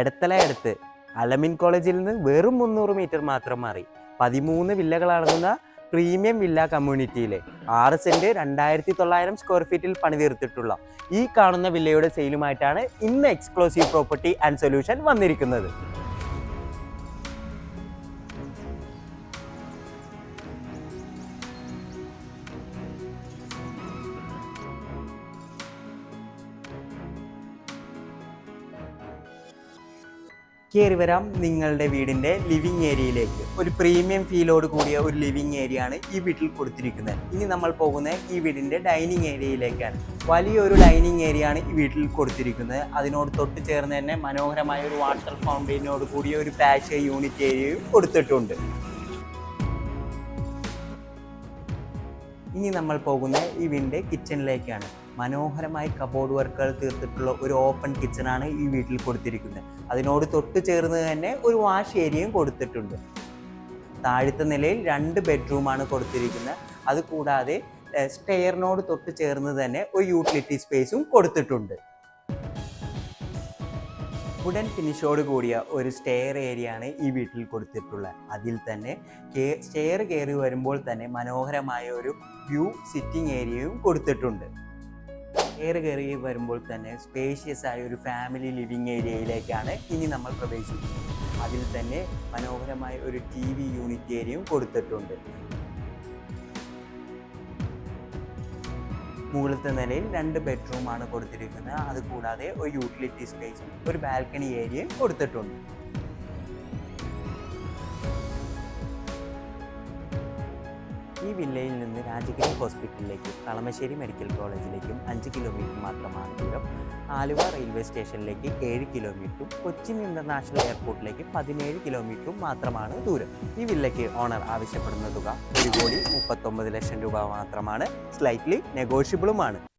എടത്തല അടുത്ത്. അലമിൻ കോളേജിൽ നിന്ന് വെറും മുന്നൂറ് മീറ്റർ മാത്രം മാറി. പതിമൂന്ന് വില്ലകളടങ്ങുന്ന പ്രീമിയം വില്ല കമ്മ്യൂണിറ്റിയിലെ ആറ് സെന്റ് രണ്ടായിരത്തി തൊള്ളായിരം സ്ക്വയർ ഫീറ്റിൽ പണിതീർത്തിട്ടുള്ള ഈ കാണുന്ന വില്ലയുടെ സെയിലുമായിട്ടാണ് ഇന്ന് എക്സ്ക്ലൂസീവ് പ്രോപ്പർട്ടി ആൻഡ് സൊല്യൂഷൻ വന്നിരിക്കുന്നത്. കയറി വരാം നിങ്ങളുടെ വീടിന്റെ ലിവിങ് ഏരിയയിലേക്ക് ഒരു പ്രീമിയം ഫീലോട് കൂടിയ ഒരു ലിവിങ് ഏരിയ ആണ് ഈ വീട്ടിൽ കൊടുത്തിരിക്കുന്നത്. ഇനി നമ്മൾ പോകുന്ന ഈ വീടിന്റെ ഡൈനിങ് ഏരിയയിലേക്കാണ് വലിയൊരു ഡൈനിങ് ഏരിയ ആണ് ഈ വീട്ടിൽ കൊടുത്തിരിക്കുന്നത്. അതിനോട് തൊട്ട് ചേർന്ന് തന്നെ മനോഹരമായ ഒരു വാട്ടർ ഫൗണ്ടൈനോട് കൂടിയ ഒരു പാച്ച് യൂണിറ്റ് ഏരിയയും കൊടുത്തിട്ടുണ്ട്. ഇനി നമ്മൾ പോകുന്ന ഈ വീടിന്റെ കിച്ചണിലേക്കാണ് മനോഹരമായി കബോർഡ് വർക്കുകൾ തീർത്തിട്ടുള്ള ഒരു ഓപ്പൺ കിച്ചണാണ് ഈ വീട്ടിൽ കൊടുത്തിരിക്കുന്നത്. അതിനോട് തൊട്ട് ചേർന്ന് തന്നെ ഒരു വാഷ് ഏരിയയും കൊടുത്തിട്ടുണ്ട്. താഴത്തെ നിലയിൽ രണ്ട് ബെഡ്റൂമാണ് കൊടുത്തിരിക്കുന്നത്. അതുകൂടാതെ സ്റ്റെയറിനോട് തൊട്ട് ചേർന്ന് തന്നെ ഒരു യൂട്ടിലിറ്റി സ്പേസും കൊടുത്തിട്ടുണ്ട്. വുഡൻ ഫിനിഷോട് കൂടിയ ഒരു സ്റ്റെയർ ഏരിയ ആണ് ഈ വീട്ടിൽ കൊടുത്തിട്ടുള്ളത്. അതിൽ തന്നെ സ്റ്റെയർ കയറി വരുമ്പോൾ തന്നെ മനോഹരമായ ഒരു വ്യൂ സിറ്റിംഗ് ഏരിയയും കൊടുത്തിട്ടുണ്ട്. സ്റ്റെയർ കയറി വരുമ്പോൾ തന്നെ സ്പേഷ്യസ് ആയ ഒരു ഫാമിലി ലിവിങ് ഏരിയയിലേക്കാണ് ഇനി നമ്മൾ പ്രവേശിക്കുന്നത്. അതിൽ തന്നെ മനോഹരമായ ഒരു ടി വി യൂണിറ്റ് ഏരിയയും കൊടുത്തിട്ടുണ്ട്. മുകളിലത്തെ നിലയിൽ രണ്ട് ബെഡ്റൂമാണ് കൊടുത്തിരിക്കുന്നത്. അതുകൂടാതെ ഒരു യൂട്ടിലിറ്റി സ്പേസും ഒരു ബാൽക്കണി ഏരിയയും കൊടുത്തിട്ടുണ്ട്. ഈ വില്ലയിൽ നിന്ന് രാജഗിരി ഹോസ്പിറ്റലിലേക്കും കളമശ്ശേരി മെഡിക്കൽ കോളേജിലേക്കും അഞ്ച് കിലോമീറ്റർ മാത്രമാണ് ദൂരം. ആലുവ റെയിൽവേ സ്റ്റേഷനിലേക്ക് ഏഴ് കിലോമീറ്ററും കൊച്ചിൻ ഇന്റർനാഷണൽ എയർപോർട്ടിലേക്ക് പതിനേഴ് കിലോമീറ്ററും മാത്രമാണ് ദൂരം. ഈ വില്ലയ്ക്ക് ഓണർ ആവശ്യപ്പെടുന്ന തുക ഒരു കോടി മുപ്പത്തൊമ്പത് ലക്ഷം രൂപ മാത്രമാണ്. സ്ലൈറ്റ്ലി നെഗോഷ്യബിളുമാണ്.